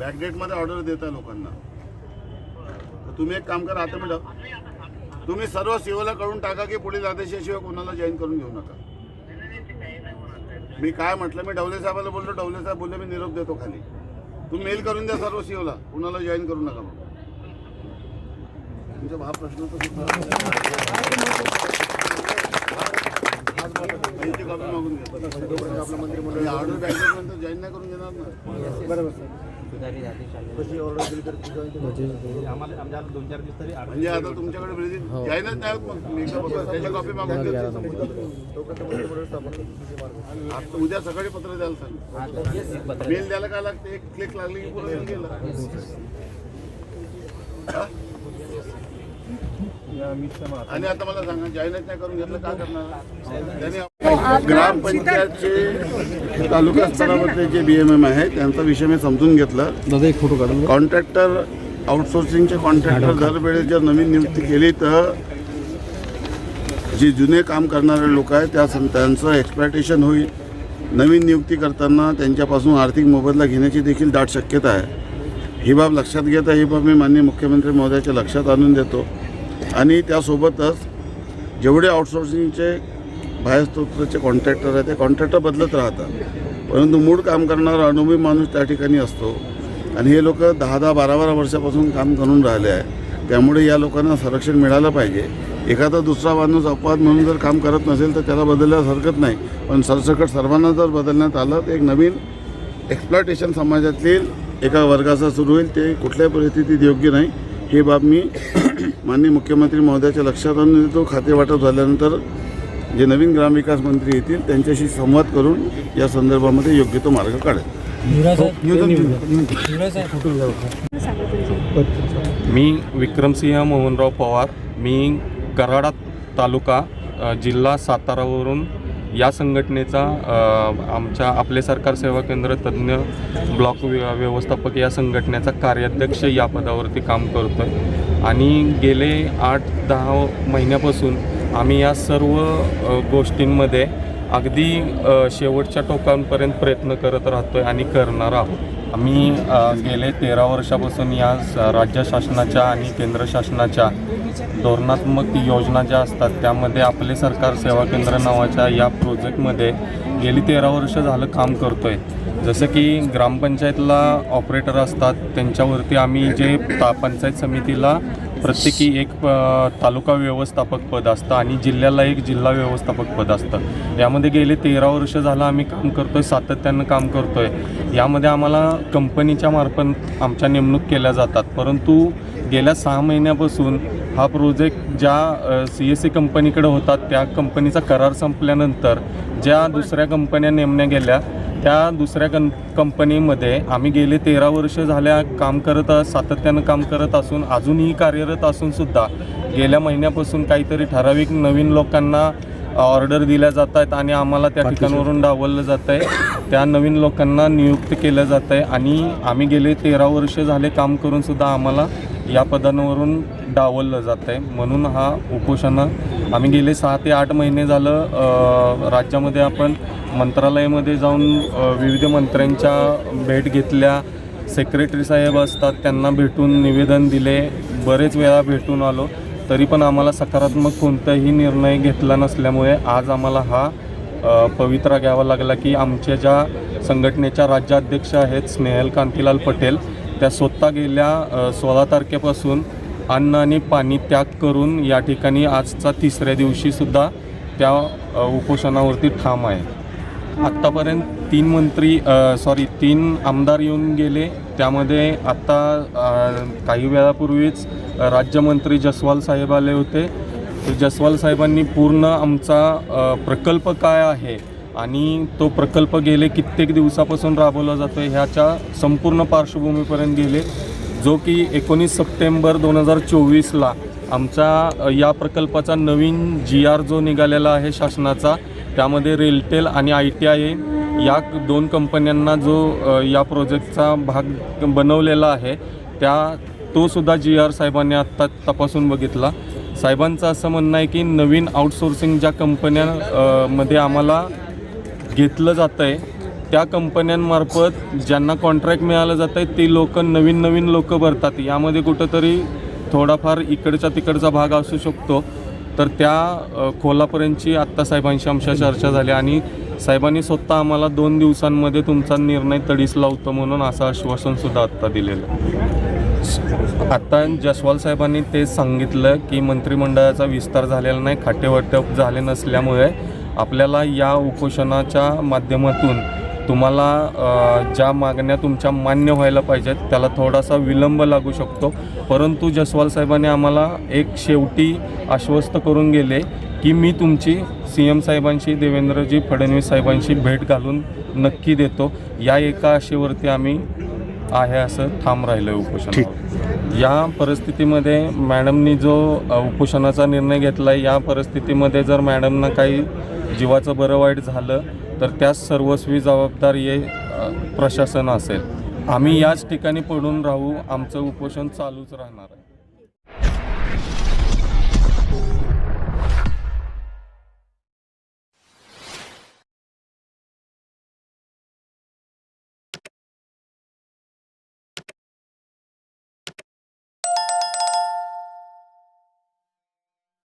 बॅकडेटमध्ये order देता लोकांना. तर तुम्ही एक काम करा आता मी तुम्ही सर्व सीओला कळून टाका की पुढील आदेशाशिवाय कोणाला जॉईन करून घेऊ नका. मी काय म्हटलं मी डवले साहेबाला बोललो डवले साहेब बोलले मी निरोप देतो खाली. तुम्ही मेल करून द्या सर्व सीओला कुणाला जॉईन करू नका मग तुमचा हा प्रश्न तर त्यांची copy मागून ऑर्डर बँकेत जॉईन नाही करून घेणार ना म्हणजे आता तुमच्याकडे ब्रिजिंग जॉईनच नाही होत मग मी एकदा त्याची कॉपी मागून देतो आता उद्या सकाळी पत्र द्याल सांग मेल द्यायला काय लागते एक क्लिक लागली की पूर्ण गेलं हा? आणि आता मला सांगा जॉईनच नाही करून घेतलं काय करणार? त्यांनी ग्रामपंचायतचे तालुका स्तरावरचे जे बी एम एम आहे त्यांचा विषय मी समजून घेतला. दादा एक फोटो काढून कॉन्ट्रॅक्टर आउटसोर्सिंगचे कॉन्ट्रॅक्टर दरवेळेस जर नवीन नियुक्ती केली तर जे जुने काम करणारे लोक आहेत त्या सं- त्यांचं एक्सप्लॉटेशन होईल. नवीन नियुक्ती करताना त्यांच्यापासून आर्थिक मोबदला घेण्याची देखील दाट शक्यता आहे. ही बाब लक्षात घेता ही बाब मी माननीय मुख्यमंत्री महोदयाच्या लक्षात आणून देतो. आणि त्यासोबतच जेवढे आउटसोर्सिंगचे बाहेर स्तोत्राचे कॉन्ट्रॅक्टर आहेत ते कॉन्ट्रॅक्टर बदलत राहतात. परंतु मूळ काम करणारा अनुभवी माणूस त्या ठिकाणी असतो. आणि हे लोक दहा दहा बारा बारा वर्षापासून काम करून राहिले आहे. त्यामुळे या लोकांना संरक्षण मिळालं पाहिजे. एखादा दुसरा माणूस अपवाद म्हणून जर काम करत नसेल तर त्याला बदलण्यास हरकत नाही. पण सरसकट सर्वांना जर बदलण्यात आलं तर एक नवीन एक्सप्लॉटेशन समाजातील एका वर्गाचा सुरू होईल. ते कुठल्याही परिस्थितीत योग्य नाही. ही बाब मी माननीय मुख्यमंत्री महोदयाच्या लक्षात आणून देतो. खाते वाटप झाल्यानंतर जे नवीन ग्रामविकास मंत्री येतील त्यांच्याशी संवाद करून या संदर्भामध्ये योग्य तो मार्ग काढेल. मी विक्रमसिंह मोहनराव पवार मी कराडा तालुका जिल्हा सातारावरून या संघटनेचा आमच्या आपले सरकार सेवा केंद्र तज्ज्ञ ब्लॉक व्यवस्थापक या संघटनेचा कार्याध्यक्ष या पदावरती काम करतो आहे आणि गेले आठ दहा महिन्यापासून आम्ही या सर्व गोष्टींमध्ये अगदी शेवटच्या टोकांपर्यंत प्रयत्न करत राहतो आहे आणि करणार आहोत. आम्ही गेले तेरा वर्षापासून या स- राज्य शासनाच्या आणि केंद्र शासनाच्या धोरणात्मक योजना ज्या असतात त्यामध्ये आपले सरकार सेवा केंद्र नावाच्या या प्रोजेक्टमध्ये गेली तेरा वर्ष झालं काम करतो आहे जसं की ग्रामपंचायतला ऑपरेटर असतात त्यांच्यावरती आम्ही जे पंचायत समितीला प्रत्येकी एक तालुका व्यवस्थापक पद असतं आणि जिल्ह्याला एक जिल्हा व्यवस्थापक पद असतं. यामध्ये गेले तेरा वर्ष झालं आम्ही काम करतो आहे सातत्यानं काम करतो आहे यामध्ये आम्हाला कंपनीच्या मार्फत आमच्या नेमणूक केल्या जातात. परंतु गेल्या सहा महिन्यापासून हा प्रोजेक्ट ज्या सी एस सी कंपनीकडे होता त्या कंपनीचा करार संपल्यानंतर ज्या दुसऱ्या कंपन्या नेमण्या गेल्या त्या दुसऱ्या कं कंपनीमध्ये आम्ही गेले तेरा वर्ष झाल्या काम करत सातत्यानं काम करत असून अजूनही कार्यरत असूनसुद्धा गेल्या महिन्यापासून काहीतरी ठराविक नवीन लोकांना ऑर्डर दिल्या जात आहेत आणि आम्हाला त्या ठिकाणावरून डावललं जात आहे त्या नवीन लोकांना नियुक्त केलं जात आहे आणि आम्ही गेले तेरा वर्ष झाले काम करूनसुद्धा आम्हाला या पदांवरून डावललं जात आहे म्हणून हा उपोषण आम्ही गेले सहा ते आठ महिने झालं राज्यामध्ये आपण मंत्रालयामध्ये जाऊन विविध मंत्र्यांच्या भेट घेतल्या. सेक्रेटरी साहेब असतात त्यांना भेटून निवेदन दिले. बरेच वेळा भेटून आलो. तरी पण आम्हाला सकारात्मक कोणताही निर्णय घेतला नसल्यामुळे आज आम्हाला हा पवित्रा घ्यावा लागला की आमच्या ज्या संघटनेच्या राज्याध्यक्ष आहेत स्नेहल कांतीलाल पटेल त्या स्वतः गेल्या सोळा तारखेपासून अन्न आणि पाणी त्याग करून या ठिकाणी आजचा तिसऱ्या दिवशीसुद्धा त्या उपोषणावरती ठाम आहे. आत्तापर्यंत तीन मंत्री सॉरी तीन आमदार येऊन गेले. त्यामध्ये आत्ता काही वेळापूर्वीच राज्यमंत्री जसवाल साहेब आले होते. जसवाल साहेबांनी पूर्ण आमचा प्रकल्प काय आहे आणि तो प्रकल्प गेले कित्येक दिवसापासून राबवला जातो आहे ह्याच्या संपूर्ण पार्श्वभूमीपर्यंत गेले. जो की एकोणीस सप्टेंबर दोन हजार चोवीसला आमचा या प्रकल्पाचा नवीन जी आर जो निघालेला आहे शासनाचा त्यामध्ये रेलटेल आणि आय टी आय या दोन कंपन्यांना जो या प्रोजेक्टचा भाग बनवलेला आहे त्या तो सुद्धा जी आर साहेबांनी आत्ता तपासून बघितला. साहेबांचं असं म्हणणं आहे की नवीन आउटसोर्सिंग ज्या कंपन्या मध्ये आम्हाला घेतलं जातं आहे त्या कंपन्यांमार्फत ज्यांना कॉन्ट्रॅक्ट मिळालं जात आहे ते लोक नवीन नवीन लोक भरतात. यामध्ये कुठंतरी थोडाफार इकडचा तिकडचा भाग असू शकतो. तर त्या खोलापर्यंतची आत्ता साहेबांशी आमच्या चर्चा झाली आणि साहेबांनी स्वतः आम्हाला दोन दिवसांमध्ये तुमचा निर्णय तडीस लावतो म्हणून असं आश्वासनसुद्धा आत्ता दिलेलं आत्ता जसवाल साहेबांनी ते सांगितलं की मंत्रिमंडळाचा विस्तार झालेला नाही खाटेवाटप झाले नसल्यामुळे आपल्याला या उपोषणाच्या माध्यमातून तुम्हाला ज्या मागण्या तुमच्या मान्य व्हायला पाहिजेत त्याला थोडासा विलंब लागू शकतो. परंतु जसवाल साहेबांनी आम्हाला एक शेवटी आश्वस्त करून गेले की मी तुमची सी एम साहेबांशी देवेंद्रजी फडणवीस साहेबांशी भेट घालून नक्की देतो. या एका आशेवरती आम्ही आहे असं ठाम राहिलं उपोषणावर. या परिस्थितीमध्ये मॅडमनी जो उपोषणाचा निर्णय घेतला या परिस्थितीमध्ये जर मॅडमना काही जीवाचं बरं वाईट झालं तर त्यास सर्वस्वी जबाबदार हे प्रशासन असेल. आम्ही याच ठिकाणी पडून राहू आमचं उपोषण चालूच राहणार आहे.